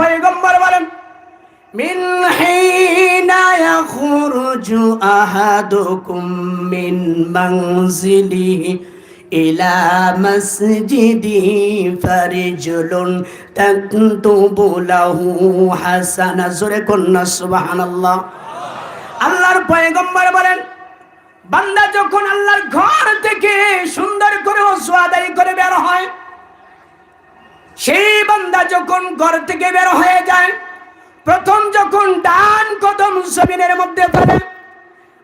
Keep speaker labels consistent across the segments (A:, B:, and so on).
A: পয়গম্বর বলেন من حين يخرج أحدكم من منزله إلى مسجده فرجل تكتب له حسنة زره كنا سبحان الله আল্লাহর পয়গম্বর বলেন বান্দা যখন আল্লাহর ঘর থেকে সুন্দর করে ওসু আদায় করে বের হয় সেই বান্দা যখন ঘর থেকে বের হয়ে যায়, প্রথম যখন ডান কদম জমিনের মধ্যে ফেলে,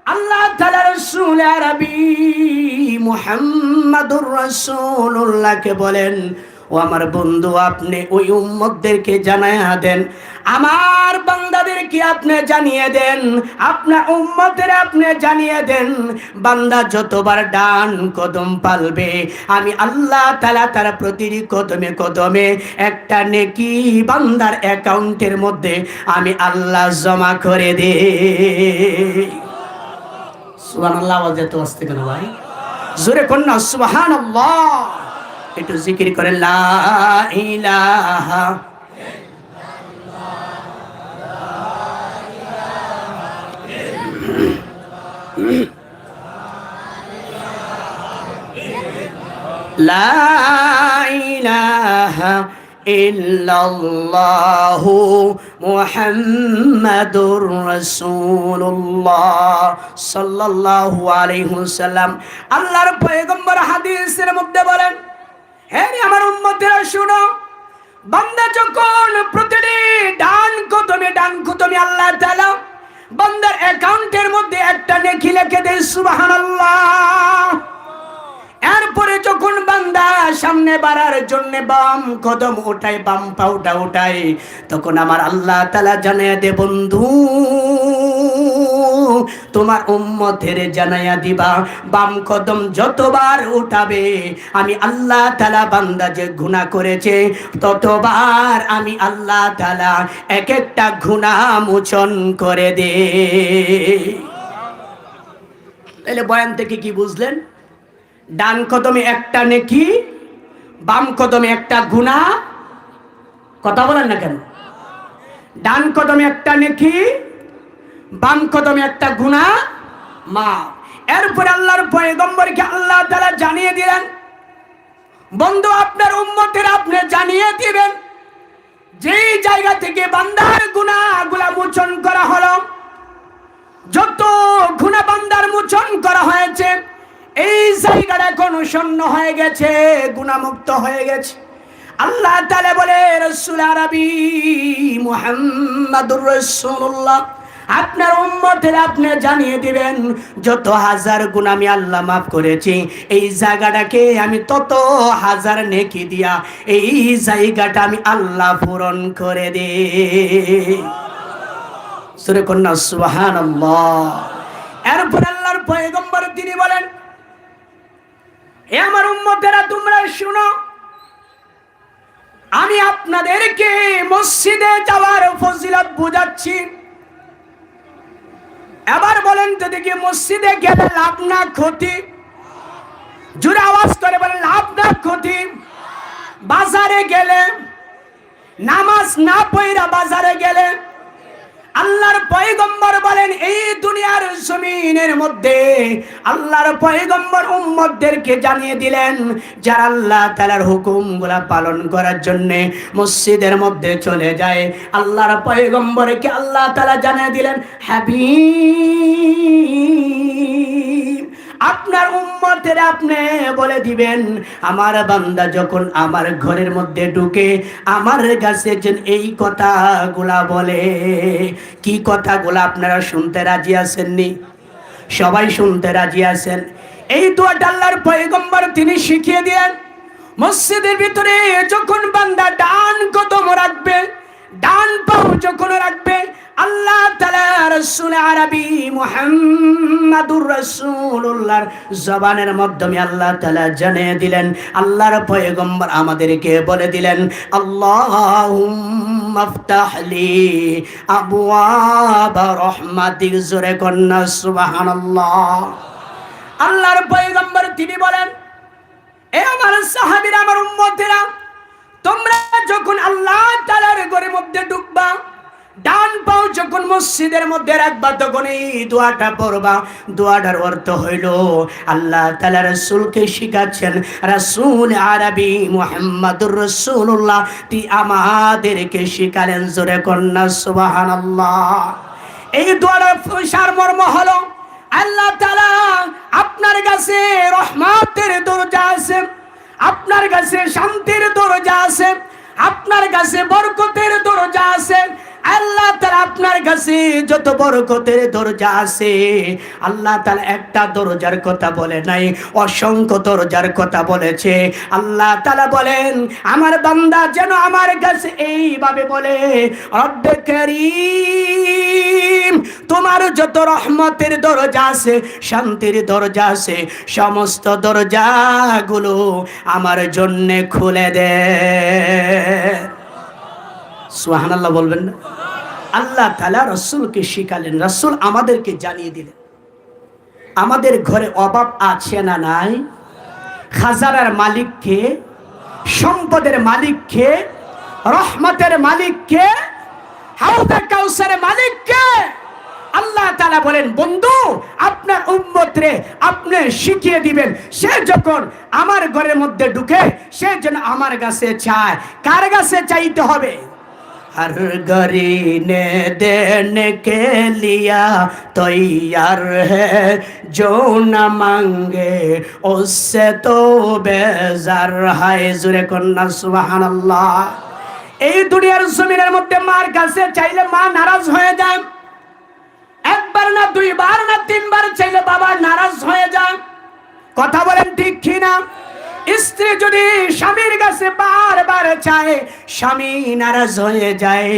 A: আল্লাহ তাআলা রাসূল আরবি মুহাম্মাদুর রাসূলুল্লাহকে বলেন ও আমার বন্ধু, আপনি ওই উম্মতদেরকে জানায়া দেন। আমার বান্দাদেরকে আপনি জানিয়ে দেন। আপনার উম্মতের আপনি জানিয়ে দেন। বান্দা যতবার ডান কদম পালবে, আমি আল্লাহ তালা তার প্রতিটি কদমে কদমে একটা নেকি বান্দার অ্যাকাউন্টের মধ্যে আমি আল্লাহ জমা করে দে। সুবান আল্লাহ আওয়াজ আসতে কেন ভাই? জোরে কন্যা সুবাহান একটু জিকির করে, লা ইলাহা লা ইলাহা ইল্লাল্লাহু মুহাম্মাদুর রাসূলুল্লাহ সাল্লাল্লাহু আলাইহি ওয়াসাল্লাম। আল্লাহর পয়গম্বর হাদিসের মধ্যে বলেন হে রে আমার উম্মতেরা, শুনো। বান্দা যখন প্রতিটি ডান কদমে ডান কদমে আল্লাহ তাআলা বান্দার অ্যাকাউন্টের মধ্যে একটা নেকি লিখে দেয় সুবহানাল্লাহ। এরপরে যখন বান্দা সামনে বাড়ার জন্য বাম কদম ওঠায় বাম পাউটা ওঠায় তখন আমার আল্লাহ তালা জানাইয়া দে, বন্ধু। তোমার উম্মতের জানাইয়া দিবা। বাম কদম যতবার উঠাবে, আমি আল্লাহ তালা বান্দা যে গুণা করেছে, ততবার আমি আল্লাহ তালা এক একটা গুণা মোচন করে দে। তাহলে বয়ান থেকে কি বুঝলেন? ডান কদমে একটা নেকি, বাম কদমে একটা গুণা কথা বলেন না কেন? ডান কদমে একটা নেকি বাম কদমে একটা গুণা মা এরপরে আল্লাহর পয়গম্বরকে আল্লাহ তাআলা জানিয়ে দিলেন, বন্ধু, আপনার উম্মতের আপনি জানিয়ে দিবেন, যেই জায়গা থেকে বান্দার গুণাগুলা মোচন করা হলো, যত গুণা বান্দার মোচন করা হয়েছে, এই জায়গাটা এখন শূন্য হয়ে গেছে, গুণামুক্ত হয়ে গেছে। আল্লাহ তালে বলে, রসুল আরবি মুহাম্মাদুর রসুল্লাহ আপনার উম্মতের আপনি জানিয়ে দিবেন, যত হাজার গুণ আমি আল্লাহ মাফ করেছি, এই জায়গাটাকে আমি তত হাজার নেকি দিয়া, এই জায়গাটা আমি আল্লাহ পূরণ করে দে। সুরে কন্যা সুবাহান এরপর আল্লাহর পয়গম্বর তিনি বলেন এ আমার উম্মতেরা, তোমরা শুনো, আমি আপনাদেরকে মসজিদে যাওয়ার ফজিলত বুঝাচ্ছি। এবার বলেন, যদি কি মসজিদে গেলে লাভ না ক্ষতি? জুড়ে আওয়াজ করে বলেন, লাভ না ক্ষতি? বাজারে গেলে, নামাজ না পইরা বাজারে গেলে আল্লাহর পয়গম্বর বলেন, এই দুনিয়ার জমিনের মধ্যে আল্লাহর পয়গম্বর উম্মতদেরকে জানিয়ে দিলেন, যারা আল্লাহ তালার হুকুমগুলা পালন করার জন্য মসজিদের মধ্যে চলে যায়। আল্লাহর পয়গম্বরকে আল্লাহ তালা জানিয়ে দিলেন হ্যাপি আপনার উম্মতের আপনি বলে দিবেন, আমার বান্দা যখন আমার ঘরের মধ্যে ঢুকে আমার কাছে যেন এই কথাগুলা বলে, কি কথাগুলা আপনারা শুনতে রাজি আছেননি? সবাই শুনতে রাজি আছেন? এই দোয়াটা আল্লাহর পয়গম্বর তিনি শিখিয়ে দিলেন মসজিদের ভিতরে যখন বান্দা ডান কদম রাখবে ডান পাও যখন রাখবে আল্লাহ তাআলা রাসূল আরবি মুহাম্মাদুর রাসূলুল্লাহর জবানের মাধ্যমে আল্লাহ তাআলা জানিয়ে দিলেন, আল্লাহর পয়গম্বর আমাদেরকে বলে দিলেন, আল্লাহুম্মা আফতাহলি আবওয়াব রাহমাতিক জোরে কন্না সুবহানাল্লাহ। আল্লাহর পয়গম্বর তিনি বলেন, এ আমার সাহাবীরা, আমার উম্মতেরা তোমরা যখন আল্লাহ তাআলার ঘরের মধ্যে ঢুকবা, ডান পাও যখন মসজিদের মধ্যে রাখবা, তখন এই দোয়াটা পড়বা। দোয়াটার অর্থ হইল, আল্লাহ তালা রসুলকে শিখাচ্ছেন, রাসুল আরবি মোহাম্মদুর রসুল্লাহ তি আমাদেরকে শিখালেন, জোরে কন্যা সুবাহান এই দোয়াটার সারমর্ম হলো, আল্লাহ তালা আপনার কাছে রহমাতের দরজা আছে। আপনার কাছে শান্তির দরজা আছে আপনার কাছে বরকতের দরজা আছে আল্লাহ তারা আপনার কাছে যত বরকতের দরজা আছে, আল্লাহ তালা একটা দরজার কথা বলে নাই, অসংখ্য দরজার কথা বলেছে। আল্লাহ তালা বলেন, আমার বান্দা যেন আমার কাছে এইভাবে বলে তোমার যত রহমতের দরজা আছে, শান্তির দরজা আছে, সমস্ত দরজাগুলো আমার জন্যে খুলে দে। সুহান আল্লাহ বলবেন না? আল্লাহ তালা রসুলকে শিখালেন। রসুল আমাদেরকে জানিয়ে দিলেন, আমাদের ঘরে অভাব আছে না নাই? খাজানার মালিককে, সম্পদের মালিককে, রহমতের মালিককে হাউদা কাউসারের মালিককে আল্লাহ তালা বলেন, বন্ধু, আপনার উম্মতরে আপনি শিখিয়ে দিবেন, সে যখন আমার ঘরের মধ্যে ঢুকে, সে যেন আমার কাছে চায়। কার কাছে চাইতে হবে? हर गरी ने देने के लिया तैयार है जो न मांगे उससे तो बेजार है जुरे कन्ना सुबहान এই দুনিয়ার জমিনের মধ্যে মার কাছে চাইলে মা নারাজ হয়ে যায় একবার না দুইবার না তিনবার চাইলে বাবা নারাজ হয়ে যায় কথা বলেন ঠিক কিনা স্ত্রী যদি স্বামীর কাছে বারবার চায়, স্বামী নারাজ হয়ে যায়।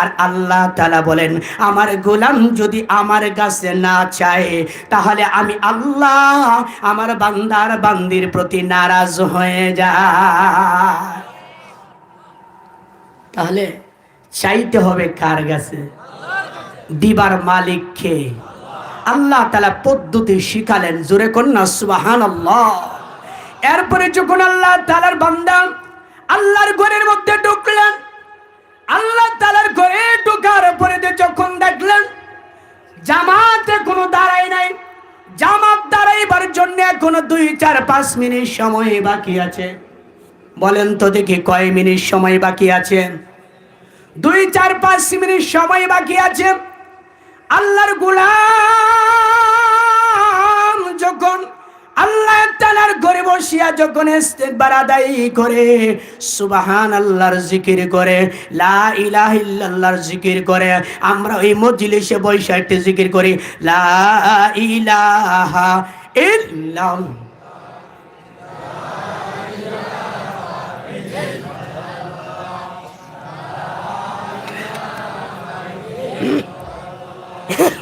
A: আর আল্লাহ তালা বলেন, আমার গোলাম যদি আমার কাছে না চায়, তাহলে আমি আল্লাহ আমার বান্দার বান্দির প্রতি নারাজ হয়ে যায় তাহলে চাইতে হবে কার কাছে? দিবার মালিক মালিককে আল্লাহ তালা পদ্ধতি শিখালেন, জোরে কন্যা সুবাহান আল্লাহ এরপরে যখন আল্লাহ তালার বান্দা আল্লাহর ঘরের মধ্যে ঢুকলেন, আল্লাহ তালার ঘরে ঢুকার পরে যখন দেখলেন, জামাতে কোনো দাঁড়াই নাই। জামাত দাঁড়াইবার জন্য এখনও দুই, চার, পাঁচ মিনিট সময় বাকি আছে। বলেন তো দেখি কয় মিনিট সময় বাকি আছে? দুই, চার, পাঁচ মিনিট সময় বাকি আছে। আল্লাহর গুলাম যখন আল্লাহ তালার ঘরে বসিয়া যখন ইস্তেকবার আদায় করে সুবাহান আল্লাহর জিকির করে, লা ইলাহ ইল্লাল্লাহর জিকির করে, আমরা ওই মজলিসে বৈশাখটি জিকির করি, লা ইলাহা ইল্লাহ Yeah.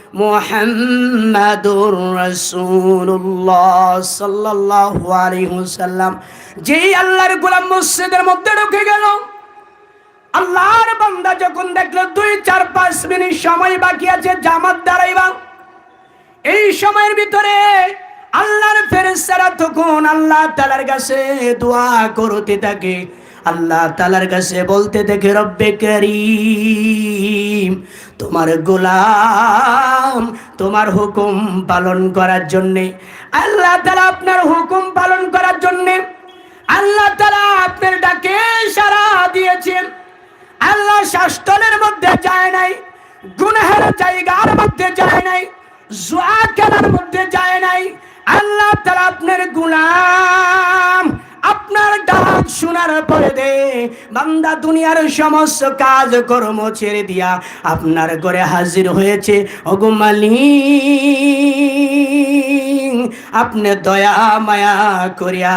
A: মোহাম্মদুর রাসূলুল্লাহ সাল্লাল্লাহু আলাইহি ওয়াসাল্লাম। যেই আল্লাহর গোলাম মসজিদের মধ্যে ঢুকে গেল। আল্লাহর বান্দা যখন দেখল, দুই, চার, পাঁচ মিনিট সময় বাকি আছে, জামাত দাঁড়াইবা। এই সময়ের ভিতরে আল্লাহর ফেরেশতারা তখন আল্লাহ তাআলার কাছে দোয়া করতে থাকে। আল্লাহ তালার কাছে বলতে দেখে, রব্বে করিম, তোমার গোলাম, তোমার হুকুম পালন করার জন্যে, আল্লাহ তালা আপনার হুকুম পালন করার জন্যে, আল্লাহ তালা আপনার ডাকে সারা দিয়েছেন। আল্লাহ শাস্তলের মধ্যে যায় নাই, গুনহের জায়গার মধ্যে যায় নাই, জুয়া খেলার মধ্যে যায় নাই। আল্লাহ তালা আপনার গুলাম আপনার ডাক শোনার পরে দে বান্দা দুনিয়ার সমস্ত কাজ কর্ম ছেড়ে দিয়া আপনার ঘরে হাজির হয়েছে। অগুমালি আপনি দয়া, মায়া করিয়া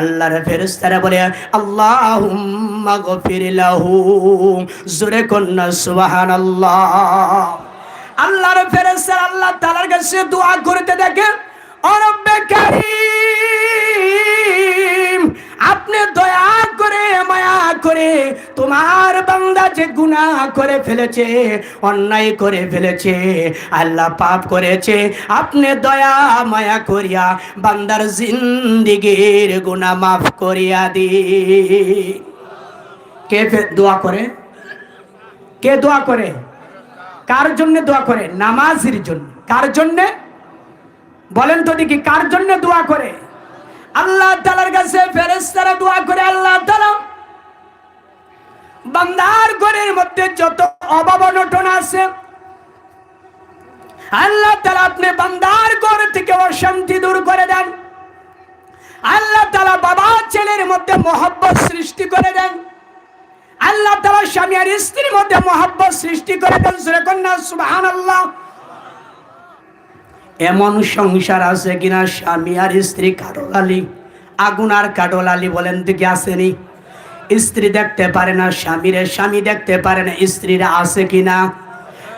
A: আল্লাহর ফেরেস্তারা বলে আল্লাহ গফির লাহু। জোরে কন্যা সুবাহান আল্লাহ আল্লাহর ফেরেস্তার আল্লাহ তালার কাছে দোয়া করতে দেখে অরব্বে কারিম! করে তোমার বান্দা যে গুনাহ করে ফেলেছে, অন্যায় করে ফেলেছে, আল্লাহ পাপ করেছে, আপনি দয়া, মায়া করিয়া বান্দার জিন্দিগির গুনাহ মাফ করিয়া দি কে দোয়া করে? কে দোয়া করে? কার জন্য দোয়া করে? নামাজির জন্য। কার জন্য? বলেন তো দেখি, কার জন্য দোয়া করে? আল্লাহ তালার কাছে ফেরেস্তারা দোয়া করে, আল্লাহ তালা বান্দার ঘরের মধ্যে যত অভাব অনটন আছে, আল্লাহ তালা আপনি বান্দার ঘর থেকে অশান্তি দূর করে দেন। আল্লাহ তালা বাবা ছেলের মধ্যে মহব্বত সৃষ্টি করে দেন। আল্লাহ তালা স্বামী আর স্ত্রীর মধ্যে মহব্বত সৃষ্টি করে দেন। সুরেকন্যা সুবাহান আল্লাহ এমন সংসার আছে কিনা? স্বামী আর স্ত্রী কাটলালি, আগুন আর কাটলালি বলেন তো কি আসেনি স্ত্রী দেখতে পারে না, স্বামীরে, স্বামী দেখতে পারে না, স্ত্রীরা আছে কিনা?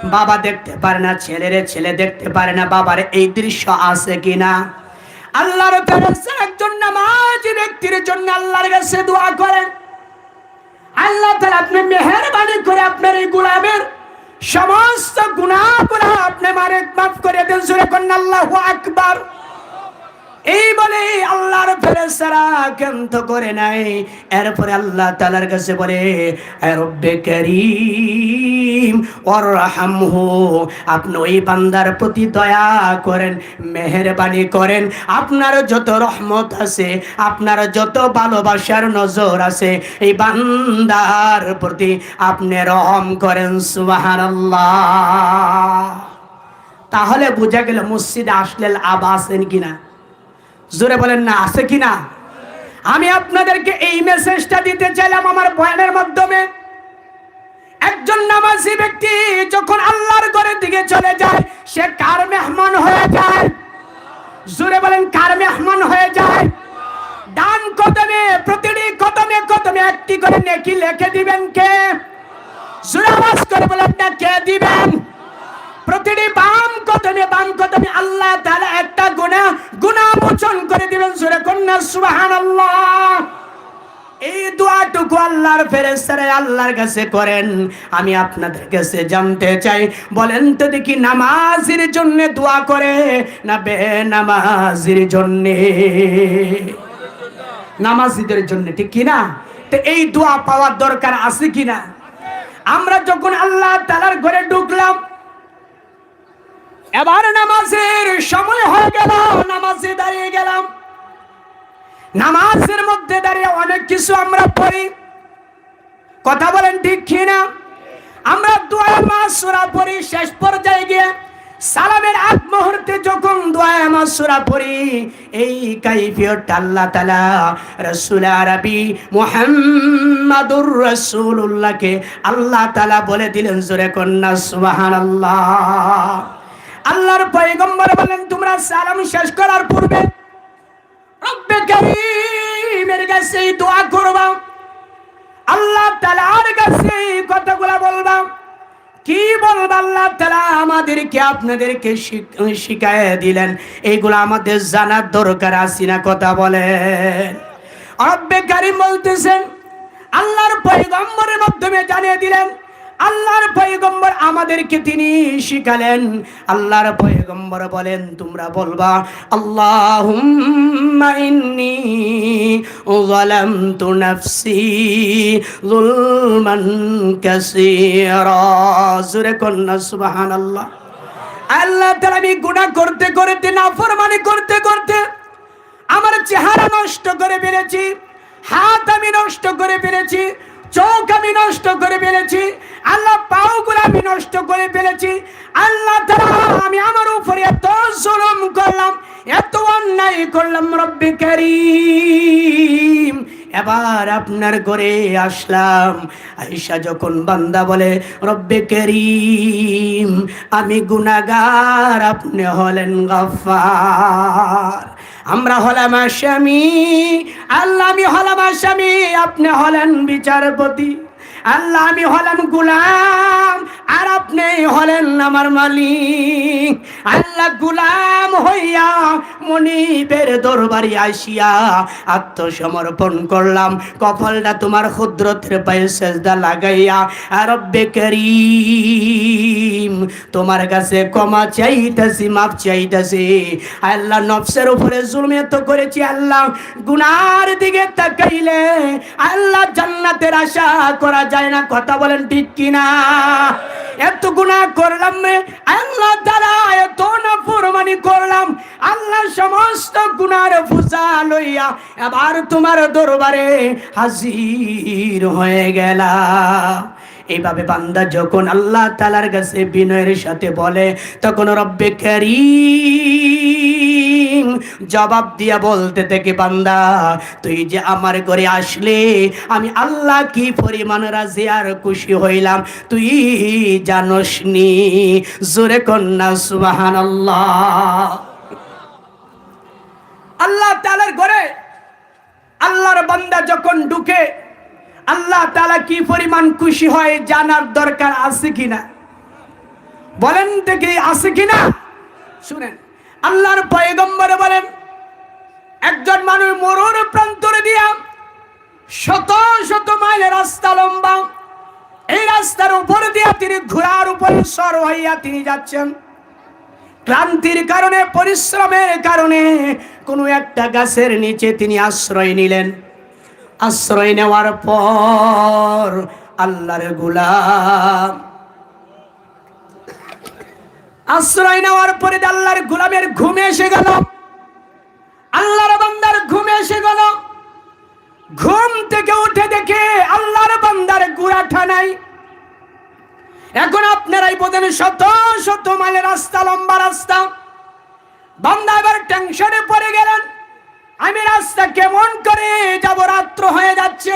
A: বাবা দেখতে পারে না, ছেলেরে, ছেলে দেখতে পারে না, বাবার এই দৃশ্য আছে কিনা? আল্লাহর ফেরেশতা একজন নামাজি ব্যক্তির জন্য আল্লাহর কাছে দোয়া করেন। আল্লাহ তাআলা আপনি মেহেরবানি করে আপনার এই গোলামের সমস্ত গুনাহগুলো আপনি মারে মাফ করে দেন। সুরে কন্যা, আল্লাহু আকবার। এই বলে আল্লাহর ফেরেশতারা কেন্ত করে নাই। এরপরে আল্লাহ তাআলার কাছে বলে রব্বে করিম ওরহামহু আপনি ওই বান্দার প্রতি দয়া করেন, মেহেরবানি করেন। আপনার যত রহমত আছে, আপনার যত ভালোবাসার নজর আছে, এই বান্দার প্রতি আপনি রহম করেন, সুবহানাল্লাহ। তাহলে বোঝা গেল মসজিদে আসলে আবা আছেন কিনা? জোরে বলেন না, আছে কি না? আমি আপনাদেরকে এই মেসেজটা দিতে চাইলাম আমার বয়ানের মাধ্যমে। একজন নামাজি ব্যক্তি যখন আল্লাহর ঘরের দিকে চলে যায়, সে কার মেহমান হয়ে যায়? জোরে বলেন, কার মেহমান হয়ে যায়? ডান কদমে, প্রতিটি কদমে কদমে একটি করে নেকি লিখে দিবেন কে? জোরে আওয়াজ করে বলেন না, কে দিবেন? প্রতিটি বাম কদমে বাম কদমে আল্লাহ তাআলা একটা গুনাহ গুনাহ মোচন করে দিবেন সূরা কন্যা সুবহানাল্লাহ। এই দোয়াটুকু আল্লাহর ফেরেস্তারা আল্লাহর কাছে করেন। আমি আপনাদের কাছে জানতে চাই, বলেন তো দেখি নামাজের জন্য দোয়া করে না বে নামাজের জন্য? নামাজিদের জন্য, ঠিক কি না? তো এই দোয়া পাওয়ার দরকার আছে কিনা আমরা যখন আল্লাহ তালার ঘরে ঢুকলাম এবার নামাজের সময় হয়ে গেল, নামাজে দাঁড়িয়ে গেলাম। নামাজের মধ্যে দাঁড়িয়ে অনেক কিছু আমরা পড়ি। কথা বলেন ঠিক কিনা আমরা দোয়া মাসুরা পড়ি, শেষ পর্যায়ে গিয়ে সালামের আগ মুহূর্তে যখন দোয়া মাসুরা পড়ি, এই কাইফিয়ত আল্লাহ তাআলা রাসূল আরবি মুহাম্মাদুর রাসূলুল্লাহকে আল্লাহ তাআলা বলে দিলেন, জোরে কন্না সুবহানাল্লাহ। আল্লাহর পয়গম্বর বলেন, তোমরা সালাম শেষ করার পূর্বে দোয়া করবা। আল্লাহ কাছে কথাগুলা আল্লাহ আমাদেরকে আপনাদেরকে দিলেন। এইগুলো আমাদের জানার দরকার আছে না কথা বলেন। রব্বে বলতেছেন, আল্লাহর পয়গম্বরের মাধ্যমে জানিয়ে দিলেন আল্লাহর পয়গম্বর আমাদেরকে তিনি শিখালেন। আল্লাহর পয়গম্বর বলেন, তোমরা বলবা, আল্লাহুম্মা ইন্নী যালামতু নাফসি যুলমান কাসীরা। জোরে কন্না সুবহানাল্লাহ। আল্লাহ তাআলা আমি গুনাহ করতে করতে, নাফরমানি করতে করতে আমার চেহারা নষ্ট করে ফেলেছি, হাত আমি নষ্ট করে ফেলেছি চোখ আমি নষ্ট করে ফেলেছি, আল্লাহ পাওগুলো আমি নষ্ট করে ফেলেছি, আল্লাহ আমি আমার উপরে এত জুলুম করলাম, এত অন্যায় করলাম, রব্বে করিম। এবার আপনার ঘরে আসলাম আইসা যখন বান্দা বলে, রব্বে করিম, আমি গুনাগার আপনি হলেন গাফার আমরা হলাম আসামি। আল্লাহ আমি হলাম আসামি। আপনি হলেন বিচারপতি। আল্লাহ, আমি হলাম গুলাম, আর আপনি হলেন আমার মালিক। আল্লাহ, গুলাম হইয়া মনিবের দরবারি আসিয়া আত্মসমর্পণ করলাম। কপালটা তোমার ক্ষুদ্রতের পায়ে সেজদা লাগাইয়া আর বেকারিম তোমার কাছে ক্ষমা চাইতেছি মাপ চাইতেছি। আল্লাহ, নফসের উপরে জুলমে তো করেছি, আল্লাহ, গুনার দিকে তাকাইলে আল্লাহ জান্নাতের আশা করা যায় না কথা বলেন ঠিক কিনা। এত গুণা করলাম আল্লাহ দ্বারা এত না ফরমানি করলাম। আল্লাহ সমস্ত গুনার ফুসা লইয়া এবার তোমার দরবারে হাজির হয়ে গেলাম। এইভাবে বান্দা যখন আল্লাহ তালার কাছে বিনয়ের সাথে বলে, তখন রব্বে করিম জবাব দিয়া বলতে থেকে, বান্দা, তুই যে আমার ঘরে আসলে, আমি আল্লাহ কি পরিমাণ রাজি আর খুশি হইলাম? তুই জানস নি? জোরে কন্যা সুবাহান আল্লাহ আল্লাহ তালার ঘরে, আল্লাহর বান্দা যখন ঢুকে আল্লাহ তালা কি পরিমাণ খুশি হয় জানার দরকার আছে কিনা? বলেন দেখি আছে কিনা? শুনেন, আল্লাহর পয়গম্বরে বলেন, একজন মানুষ মরুর প্রান্তরে দিয়া শত শত মাইল রাস্তা লম্বা, এই রাস্তার উপর দিয়া তিনি ঘোড়ার উপরে সর হইয়া তিনি যাচ্ছেন। ক্লান্তির কারণে, পরিশ্রমের কারণে কোনো একটা গাছের নিচে তিনি আশ্রয় নিলেন। আশ্রয় নেওয়ার পর আল্লাহর গুলাম। আশ্রয় নেওয়ার পরে আল্লাহর গুলামের ঘুমে এসে গেল। আল্লাহর বান্দার ঘুমে এসে গেল। ঘুম থেকে উঠে দেখে আল্লাহর বান্দার গুড়াঠা নাই। এখন আপনারাই বোঝেন শত শত মাইলের রাস্তা, লম্বা রাস্তা। বান্দা এবার টেনশনে পড়ে গেলেন। আমি রাস্তা কেমন করে যাব? রাত্র হয়ে যাচ্ছে।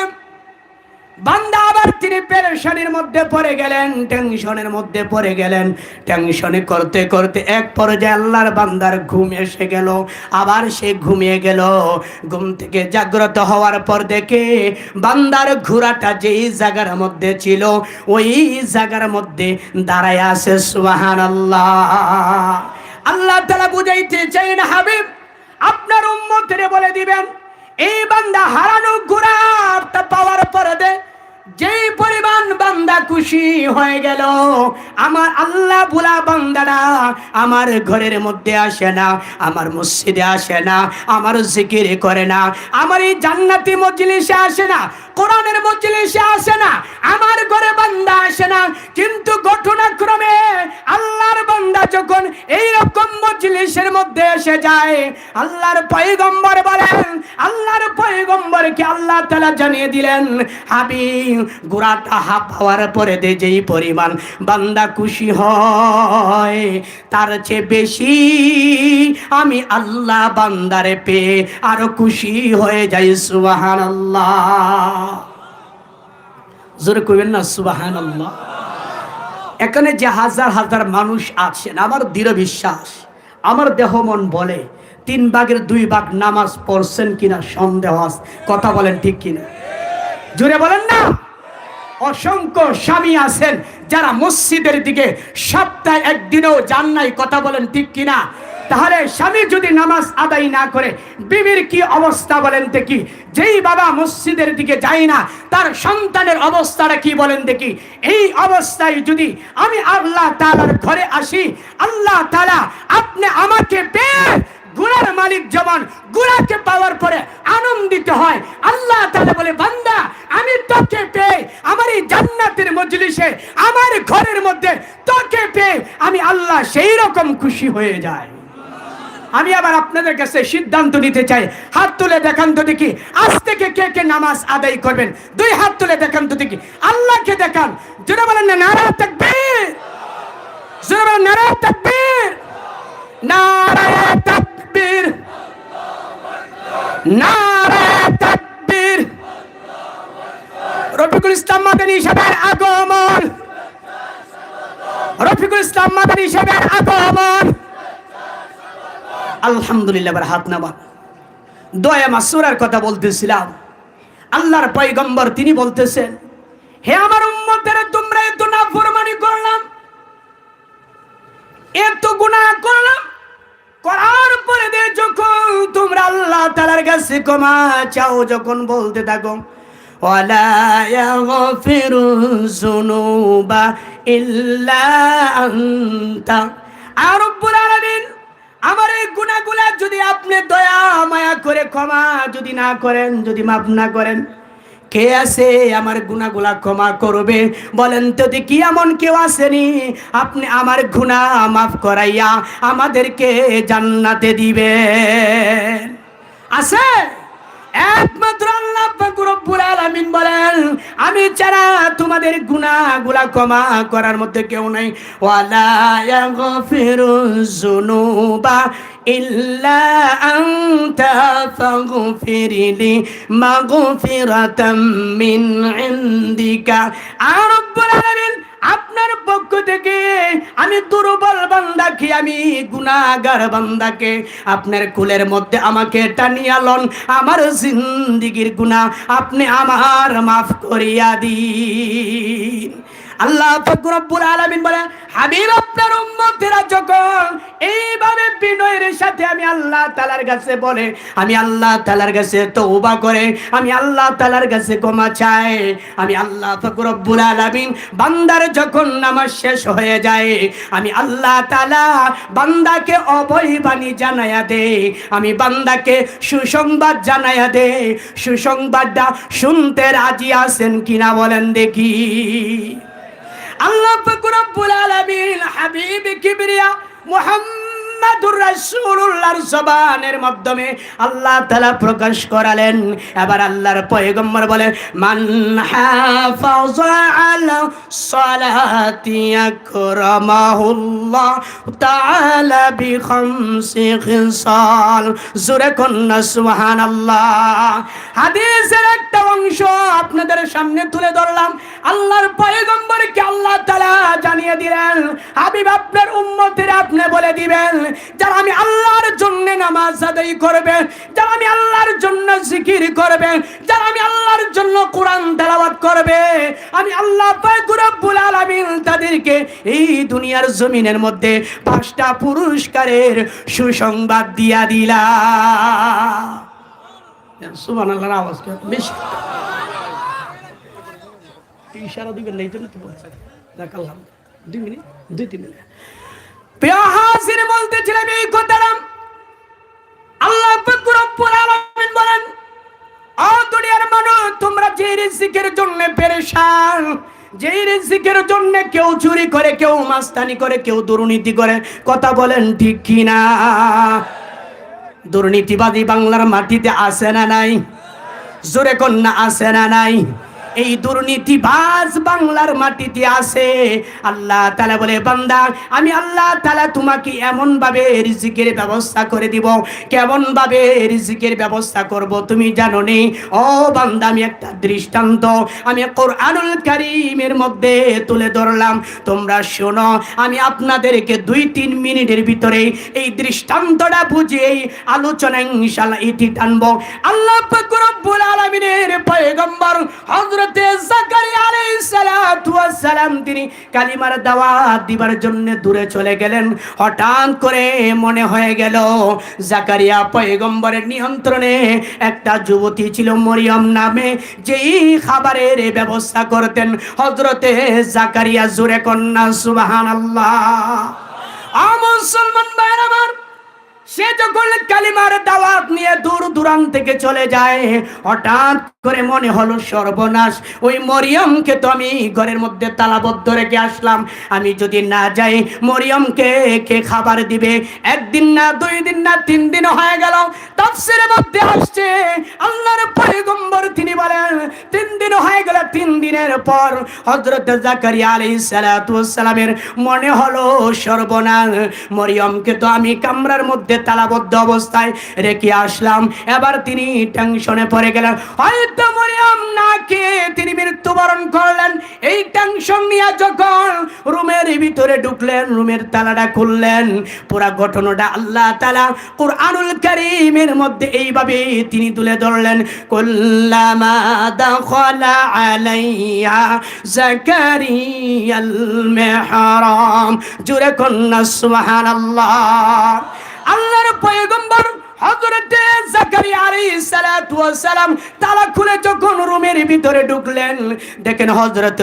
A: বান্দা আবার তিনি পেরেশানির মধ্যে পড়ে গেলেন, টেনশনের মধ্যে পড়ে গেলেন। টেনশনে করতে করতে এক পর্যায়ে আল্লাহর বান্দার ঘুম এসে গেল। আবার সে ঘুমিয়ে গেল। ঘুম থেকে জাগ্রত হওয়ার পর দেখে বান্দার ঘোড়াটা যেই জায়গার মধ্যে ছিল, ওই জায়গার মধ্যে দাঁড়ায় আছে। সুবাহান আল্লাহ আল্লাহ তালা বুঝাইতে চাই না হাবিব দিবেন। এই বান্দা হারানো গুড়া পাওয়ার পরে দে যেই পরিমাণ বান্দা খুশি হয়ে গেল, আমার আল্লাহ বুলা বান্দারা আমার ঘরের মধ্যে আসে না, আমার মসজিদে আসে না, আমার জিকির করে না, আমার এই জান্নাতি মজলিসে আসে না, কোরআনের মজলিসে আসে না, আমার ঘরে বান্দা আসে না, কিন্তু ঘটনাক্রমে আল্লাহর বান্দা যখন এই রকম মজলিসের মধ্যে এসে যায়, আল্লাহর পয়গম্বর বলেন, আল্লাহর পয়গম্বরকে আল্লাহ তাআলা জানিয়ে দিলেন, হাবিব গোড়াটা হাফ হওয়ার পরে দে যেই পরিমাণ। বান্দা খুশি হয়, তার চেয়ে বেশি আমি আল্লাহ বান্দারে পেয়ে আরও খুশি হয়ে যাই সুবাহান আল্লাহ জোরে কইবেন না সুবাহান আল্লাহ এখানে যে হাজার হাজার মানুষ আছেন, আমার দৃঢ় বিশ্বাস, আমার দেহ মন বলে, তিন ভাগের দুই ভাগ নামাজ পড়ছেন কিনা সন্দেহ আছে, কথা বলেন ঠিক কিনা? জুড়ে বলেন না। অসংখ্য স্বামী আছেন যারা মসজিদের দিকে সপ্তাহে একদিনও যান নাই, কথা বলেন ঠিক কিনা? তাহলে স্বামী যদি নামাজ আদায় না করে, বিবির কি অবস্থা বলেন দেখি? যেই বাবা মসজিদের দিকে যায় না, তার সন্তানের অবস্থাটা কি বলেন দেখি? এই অবস্থায় যদি আমি আল্লাহ তালার ঘরে আসি, আল্লাহ তালা আপনি আমাকে পেয়ে গুড়ার মালিক যেমন গুড়াকে পাওয়ার পরে আনন্দিত হয়। আল্লাহ তাআলা বলে, বান্দা, আমি তোকে পেয়ে আমার এই জান্নাতের মজলিসে, আমার ঘরের মধ্যে তোকে পেয়ে আমি আল্লাহ সেই রকম খুশি হয়ে যায় আমি আবার আপনাদের কাছে সিদ্ধান্ত নিতে চাই। হাত তুলে দেখান তো দেখি, আজ থেকে কে কে নামাজ আদায় করবেন? দুই হাত তুলে দেখান তো দেখি, আল্লাহকে দেখান। যেটা বলেন না, নারা তাকবীর। যেটা বলেন, নারা তাকবীর। নারায় তাকবীর। তাকবীর। রফিকুল ইসলাম মাদানী আগমন। রফিকুল ইসলাম মাদানী আগমন। আলহামদুলিল্লাহ হাত নামান দয়া মাসুরার কথা বলতেছিলাম। আল্লাহর পয়গম্বর তিনি বলতেছেন, হে আমার উম্মতের, তোমরা এত নাফরমানি করলাম, এত গুনাহ করলাম করার পরে যখন তোমরা আল্লাহ তাআলার কাছে ক্ষমা চাও, যখন বলতে থাকো ইয়াগফিরু যুনুবা ইল্লা আনতা। আর রব্বুল আলামিন, আমার এই গুনাহগুলা যদি আপনি দয়া, মায়া করে ক্ষমা যদি না করেন, যদি মাফ না করেন কে আছে? আমার গুনাহগুলা ক্ষমা করবে। বলেন তো দেখি, এমন কেউ আসেনি? আপনি আমার গুনাহ মাফ করাইয়া আমাদেরকে জান্নাতে দিবে আছে? একমাত্র আলামিন বলেন, আমি ছাড়া তোমাদের গুনাহগুলা ক্ষমা করার মধ্যে কেউ নাই। ওয়ালা ইয়াগফিরু যুনুবা ইল্লা আনতা ফাগফিরলি মাগফিরাতাম মিন ইনদিকা আর রব্বুল আলামিন আপনার পক্ষ থেকে আমি দুর্বল বান্দাকে, আমি গুনাগার বান্দাকে আপনার কুলের মধ্যে আমাকে টানিয়া লন। আমার জিন্দিগির গুনাহ আপনি আমার মাফ করিয়া দিন। আল্লাহ ফাকর রব্বুল আলামিন বলে হাবিব আপনার উম্মতেরা যখন এইভাবে বিনয়ের সাথে আমি আল্লাহ তাআলার কাছে বলে, আমি আল্লাহ তাআলার কাছে তওবা করে, আমি আল্লাহ তাআলার কাছে ক্ষমা চাই। আমি আল্লাহ ফাকর রব্বুল আলামিন, বান্দার যখন নামাজ শেষ হয়ে যায়, আমি আল্লাহ তাআলা বান্দাকে অভয় বাণী জানায়া দে আমি বান্দাকে সুসংবাদ জানায়া দে সুসংবাদটা শুনতে রাজি আছেন কিনা বলেন দেখি। আল্লাহ পাক রব্বুল আলামিন হাবিব কিবরিয়া মুহাম্মাদুর রাসূলুল্লাহর জবানের মাধ্যমে আল্লাহ তাআলা প্রকাশ করালেন। এবার আল্লাহর পয়গম্বর বলে, মান হাফাজা আলা সালাতি আকরামাহুল্লাহ তাআলা বি খামসি খিসাল। জোরে কন্না সুবহানাল্লাহ। হাদিসের একটা অংশ আপনাদের সামনে তুলে ধরলাম। আল্লাহর পয়গম্বরকে আল্লাহ তাআলা জানিয়ে দিলেন। হাবিব আপনার উম্মতের আপনি বলে দিবেন, যারা আমি আল্লাহর জন্য নামাজ আদায় করবে, যারা আমি আল্লাহর জন্য জিকির করবে, যারা আমি আল্লাহর জন্য কোরআন তেলাওয়াত করবে, আমি আল্লাহ রব্বুল আলামিন তাদেরকে এই দুনিয়ার জমিনের মধ্যে পাঁচটা পুরস্কারের সুসংবাদ দিয়া দিলাম। সুবহানাল্লাহর আওয়াজ বেশি? ইশারা দিবেন না, এই জন্য তো বলছি। দেখালাম দুই মিনিট, দুই, তিন মিনিট। প্রিয় এই কথাটা আল্লাহ বলেন, ও দুনিয়ার মানুষ, তোমরা যে রিজিকের জন্য পেরেশান, যে রিজিকের জন্য কেউ চুরি করে, কেউ মাস্তানি করে, কেউ দুর্নীতি করে, কথা বলেন ঠিক কিনা? দুর্নীতিবাদী বাংলার মাটিতে আসে না নাই? জোরে কন্যা আসে না নাই? এই দুর্নীতিবাজ বাংলার মাটিতে আছে। আল্লাহ তালা বলে, বান্দা, আমি আল্লাহ তালা তোমাকে এমন ভাবে রিজিকের ব্যবস্থা করে দিব। কেমন ভাবে রিজিকের ব্যবস্থা করব তুমি জানো নি? ও বান্দা, আমি একটা দৃষ্টান্ত। আমি কোরআনুল কারিমের মধ্যে তুলে ধরলাম। তোমরা শোনো, আমি আপনাদেরকে দুই তিন মিনিটের ভিতরে এই দৃষ্টান্তটা বুঝিয়ে আলোচনা ইনশাআল্লাহ ইতি টানবো। আল্লাহ রব্বুল আলামিনের পয়গম্বর হযরতে জাকারিয়া আলাইহিস সালাতু ওয়াস সালাম তিনি কালিমার দাওয়াত দিবার জন্য দূরে চলে গেলেন। হঠাৎ করে মনে হয়ে গেল, জাকারিয়া পয়গম্বরের নিয়ন্ত্রণে একটা যুবতী ছিল মরিয়ম নামে, যেই খাবারের ব্যবস্থা করতেন। হযরতে জাকারিয়া, জোরে কন্যা, সুবহানাল্লাহ। আ মুসলমান ভাইরা সে যখন কালিমার দাওয়াত নিয়ে দূর দূরান্ত থেকে চলে যায়, হঠাৎ করে মনে হলো সর্বনাশ। ওই মরিয়মকে তো আমি ঘরের মধ্যে তালাবদ্ধ রেখে আসলাম। আমি যদি না যাই, মরিয়মকে কে খাবার দিবে? একদিন না, দুই দিন না, তিন দিন হয়ে গেল। তাফসিরের মধ্যে আসছে, আল্লাহর পয়গম্বর তিনি বলেন, তিন দিন হয়ে গেল, তিন দিনের পর হযরত জাকারিয়া আলাইহিস সালাতু সালামের মনে হলো সর্বনাশ। মরিয়মকে তো আমি কামরার মধ্যে তালাবদ্ধ অবস্থায় রেখে আসলাম। এবার তিনি টেনশনে পড়ে গেলেন হয়তো মরিয়ম নাকে তিনি মৃত্যুবরণ করলেন। এই টেনশন নিয়ে যখন রুমের ভিতরে ঢুকলেন, রুমের তালাটা খুললেন, পুরা ঘটনাটা আল্লাহ তালা কোরআনুল কারীমের মধ্যে এইভাবে তিনি তুলে ধরলেন, কুল্লামা দাখালা আলাইহা জাকারিয়াল মেহরাম। জুরে কন্যা, সুবহানাল্লাহ। আল্লাহর পয়গম্বর জাকারিয়া আলাইহিস সালাতু ওয়াস সালাম তালা খুলে যখন রুমের ভিতরে ঢুকলেন, দেখেন হযরত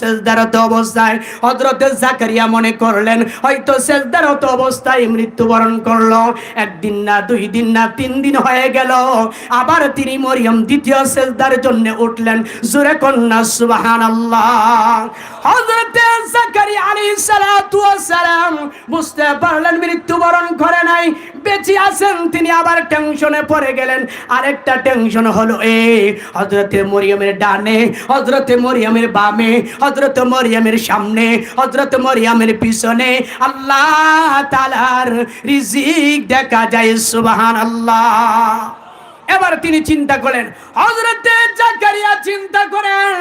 A: সেজদারত অবস্থায়। হযরত জাকারিয়া মনে করলেন, হয়তো সেজদারত অবস্থায় মৃত্যুবরণ করল, একদিন না, দুই দিন না, তিন দিন হয়ে গেল। আবার তিনি মরিয়ম দ্বিতীয় সেজদার জন্য উঠলেন, জোরে কন্যা, সুবহানাল্লাহ। হযরত জাকারিয়া আলাইহিস সালাতু ওয়াস সালাম বুঝতে পারলেন মৃত্যুবরণ করে নাই, বেঁচে আছেন তিনি। আবার টেনশনে পড়ে গেলেন। আরেকটা টেনশন হলো এই হজরতে মরিয়মের ডানে হজরতে মরিয়মের বামে হজরত মরিয়মের সামনে হজরত মরিয়মের পিছনে। আল্লাহ তালার রিজিক দেখা যায় সুবাহান আল্লাহ এবার তিনি চিন্তা করেন হজরতে জাকারিয়া চিন্তা করেন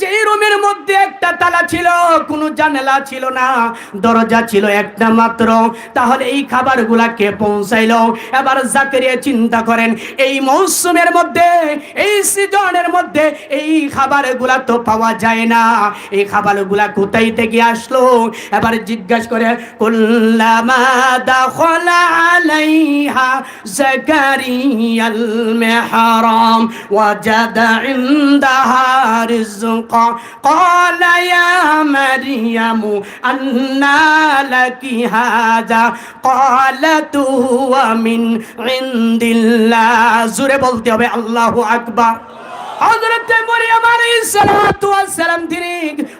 A: যে রুমের মধ্যে একটা তালা ছিল, কোনো জানালা ছিল না, দরজা ছিল একটা মাত্র। তাহলে এই খাবারগুলা কে পৌঁছাইলো? এবার জাকারিয়া চিন্তা করেন, এই মৌসুমের মধ্যে, এই সিজনের মধ্যে এই খাবারগুলা তো পাওয়া যায় না। এই খাবারগুলা কোথায় থেকে আসলো? এবার জিজ্ঞাসা করে, কুল্লামা দাখলা আলাইহা জাকারিয়াল المحرام وجد عندها رزقا قال يا مريم أنى لك هذا قالت هو من عند الله زرب الله أكبر হযরত মরিয়ম তিনি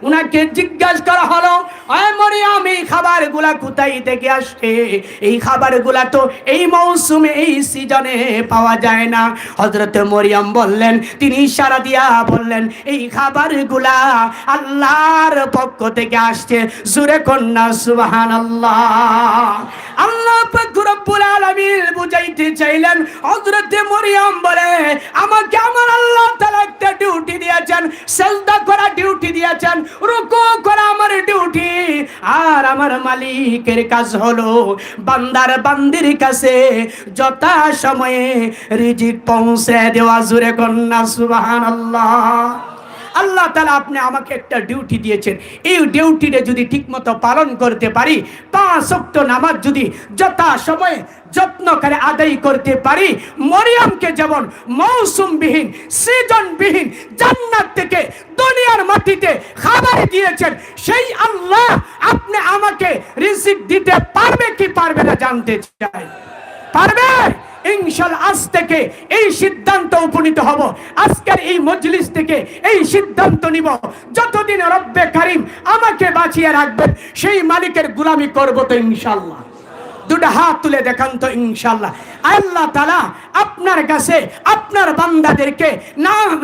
A: উনাকে জিজ্ঞাসা করা হলো ওই মরিয়ম, এই খাবারগুলা কোথায় থেকে এই খাবারগুলা তো এই মৌসুমে, এই সিজনে পাওয়া যায় না। হযরত মরিয়ম বললেন, তিনি ইশারা দিয়া বললেন, এই খাবারগুলা আল্লাহর পক্ষ থেকে আসছে। জুরে কন্যা, সুবহানাল্লাহ। আল্লাহ পাক রব্বুল আলামিন বুঝাইতে চাইলেন, হযরত মরিয়ম বলে, আমাকে আমার আল্লাহ তাআলা একটা ডিউটি দিয়েছেন, সেজদা করা ডিউটি দিয়েছেন, রুকু করা আমার ডিউটি আর আমার মালিকের কাজ হলো বান্দার বান্দির কাছে যথা সময়ে রিজিক পৌঁছে দেওয়া। জুরে কন্যা সুবহানাল্লাহ। আল্লাহ তালা আপনি আমাকে একটা ডিউটি দিয়েছেন। এই ডিউটিটা যদি ঠিকমতো পালন করতে পারি, পাঁচ অক্ট নামাজ যদি যথা সময়ে যত্ন করে আদায় করতে পারি, মরিয়মকে যেমন মৌসুমবিহীন, সৃজনবিহীন, জান্নাত থেকে দুনিয়ার মাটিতে খাবার দিয়েছেন, সেই আল্লাহ আপনি আমাকে রিজিক দিতে পারবে কি পারবে না জানতে চাই। পারবে ইনশাল আজ থেকে এই সিদ্ধান্ত উপনীত হব। আজকের এই মজলিস থেকে এই সিদ্ধান্ত নিব। যতদিন রব্বে কারিম আমাকে বাঁচিয়ে রাখবেন, সেই মালিকের গুলামি করব তো ইনশাল্লাহ দুটা হাত তুলে দেখান তো ইনশাল্লাহ আল্লাহ তালা আপনার কাছে, আপনার বান্দাদেরকে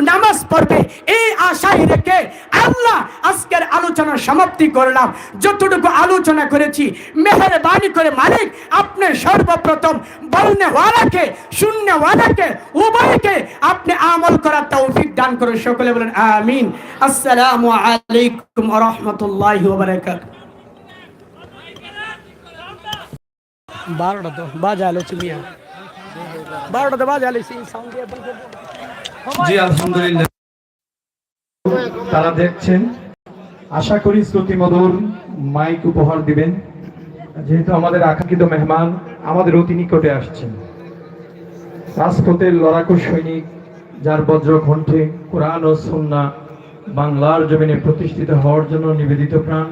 A: নামাজ পড়বে। এই আশায় রেখে আল্লাহ আজকের আলোচনা সমাপ্তি করলাম। যতটুকু আলোচনা করেছি, মেহরবানি করে মালিক আপনি সর্বপ্রথম বলনে ওয়ালাকে শূন্য ওয়ালাকে উভয়কে আপনি আমল করার তৌফিক দান করে সকলে বলেন, আমিন। আসসালামু আলাইকুম রাহমাতুল্লাহি বারাকাতুহু। বারোটা তো, বাজা আলো চুমিয়া বারোটা তো বাজা আলো সাউন্ড।
B: জি, আলহামদুলিল্লাহ। তারা দেখছেন। আশা করি শ্রুতি মধুর মাইক উপহার দিবেন। যেহেতু আমাদের আকাঙ্ক্ষিত মেহমান আমাদের অতি নিকটে আসছেন। রাজপথের লড়াকু সৈনিক, যার বজ্র কণ্ঠে কোরআন ও সন্না বাংলার জমিনে প্রতিষ্ঠিত হওয়ার জন্য নিবেদিত প্রাণ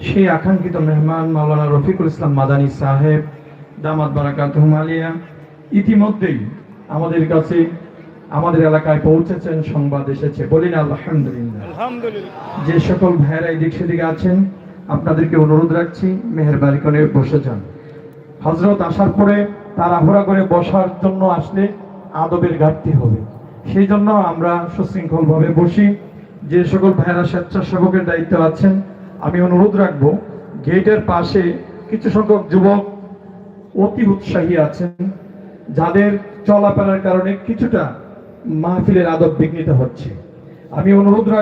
B: সেই আকাঙ্ক্ষিত মেহমান মাওলানা রফিকুল ইসলাম মাদানী সাহেব দামাত বারাকাত আলিয়া ইতিমধ্যেই আমাদের কাছে আমাদের এলাকায় পৌঁছেছেন সংবাদ এসেছে। বলি না আলহামদুলিল্লাহ। যে সকল ভাইয়েরা এদিক সেদিকে আছেন আপনাদেরকে অনুরোধ রাখছি মেহরবানি করে বসে যান। হজরত আসার পরে তাড়াহুড়া করে বসার জন্য আসলে আদবের ঘাটতি হবে। সেই জন্য আমরা সুশৃঙ্খল ভাবে বসি। যে সকল ভাইয়েরা স্বেচ্ছাসেবকের দায়িত্ব আছেন আমি অনুরোধ রাখব, গেটের পাশে কিছু সংখ্যক যুবক অতি উৎসাহী আছেন, যাদের চলাফেরার কারণে কিছুটা মাহফিলের আদব বিঘ্নিত হচ্ছে। আমি অনুরোধ